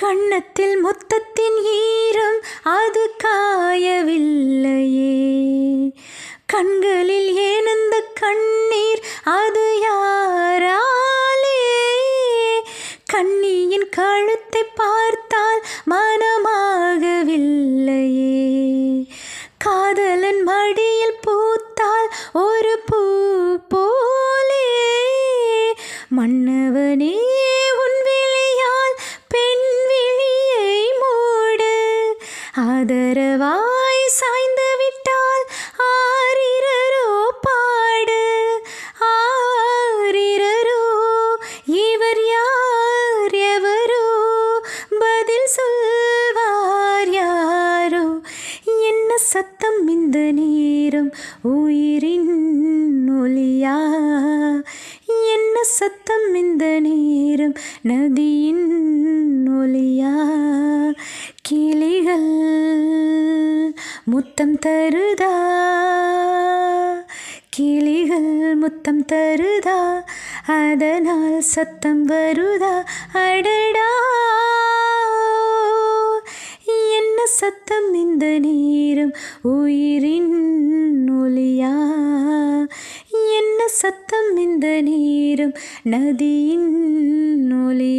கண்ணத்தில் முத்தத்தின் ஈரம் அது காயவில்லையே. கண்களில் ஏனந்த கண்ணீர் அது யாராலே? கண்ணியின் கழுத்தை பார்த்தால் மனமாகவில்லையே. காதலன் மடியில் பூத்தால் ஒரு பூ போலே. மன்னவனே ஆதரவாய் சாய்ந்து விட்டால் ஆரிரரோ பாடு. ஆரிரரோ இவர் யார் எவரோ? பதில் சொல்வார் யாரோ? என்ன சத்தம் இந்த நேரம்? உயிரின் ஒலியா என்ன சத்தம் இந்த நேரம்? நதியின் முத்தம் தருதா? கிளிகள் முத்தம் தருதா? அதனால் சத்தம் வருதா? அடடா! என்ன சத்தம் இந்த நேரம்? உயிரின் ஒலியா என்ன சத்தம் இந்த நேரம்? நதியின் ஒலியா